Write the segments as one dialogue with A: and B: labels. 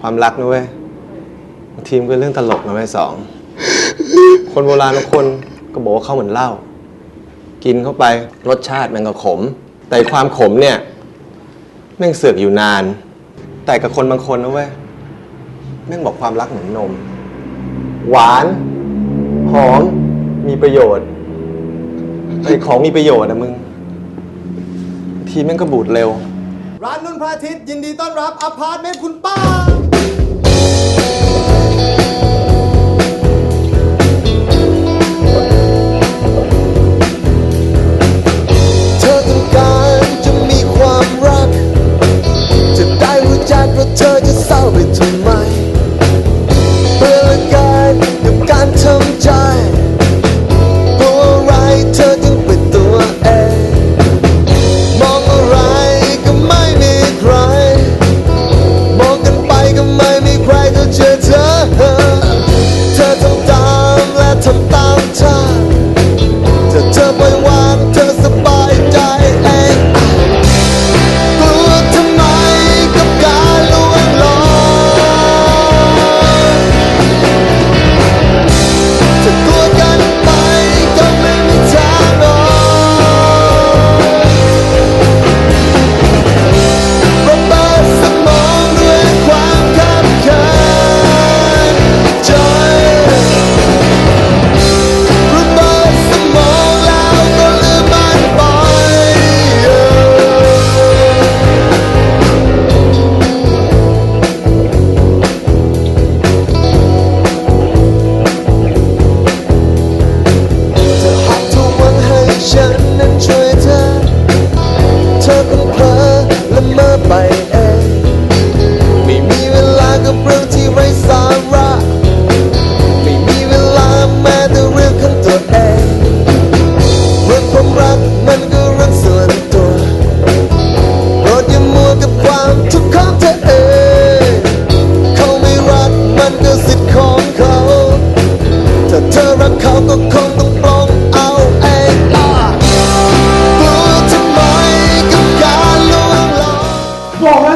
A: ความรักนะเว้ยบางทีมนก็เรื่องตลกนะเว้ยสอง คนโบราณบางคนก็บอกว่าเขาเหมือนเหล้ากินเข้าไปรสชาติมันก็ขม แต่ความขมเนี่ยแม่งเสือกอยู่นาน แต่กับคนบางคนนะเว้ยแม่งบอกความรักเหมือนนม หวาน หอม มีประโยชน์ไอ้ของมีประโยชน์อะมึงบางทีแม่งก็บูดเร็ว
B: ร้านนุ่นพระอาทิตย์ยินดีต้อนรับอพาร์ตเมนต์คุณป้า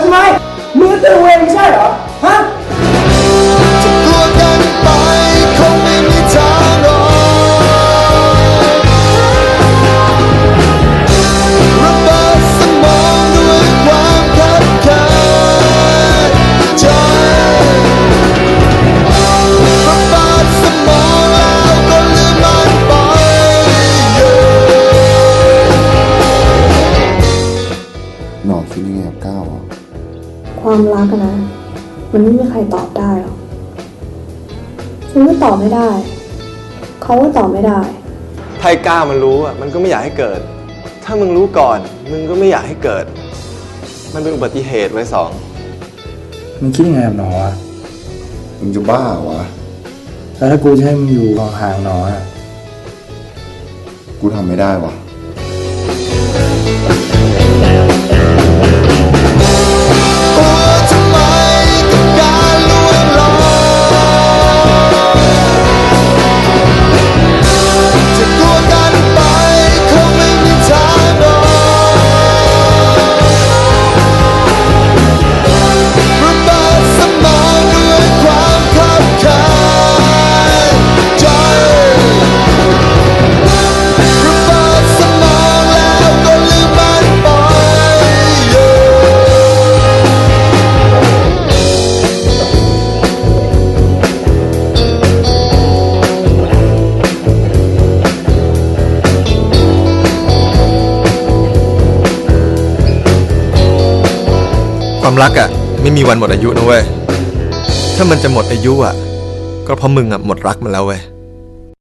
C: ใช่ไหมมือตื่นเอง
D: ใช่เหรอ
C: ความรัก
E: อะ
F: นะ มันไม่มีใครตอบได้หรอกฉันก็ตอบไม่ได้ เขาก็ตอบไม่ได้
A: ถ้าไอ้ก้ามันรู้อะ มันก็ไม่อยากให้เกิด ถ้ามึงรู้ก่อน มึงก็ไม่อยากให้เกิด มันเป็นอุบัติเหตุไว้สอง
G: มึงคิดยังไงกับหนอวะ
E: มึงจะบ้าวะ
G: แล้วถ้ากูจะให้มึงอยู่ห่างๆหนออะ
E: กูทำไม่ได้วะ
A: ความรักอะ ไม่มีวันหมดอายุนะเว้ย ถ้ามันจะหมดอายุอะ ก็เพราะมึงอะหมดรักมันแล้วเว้ย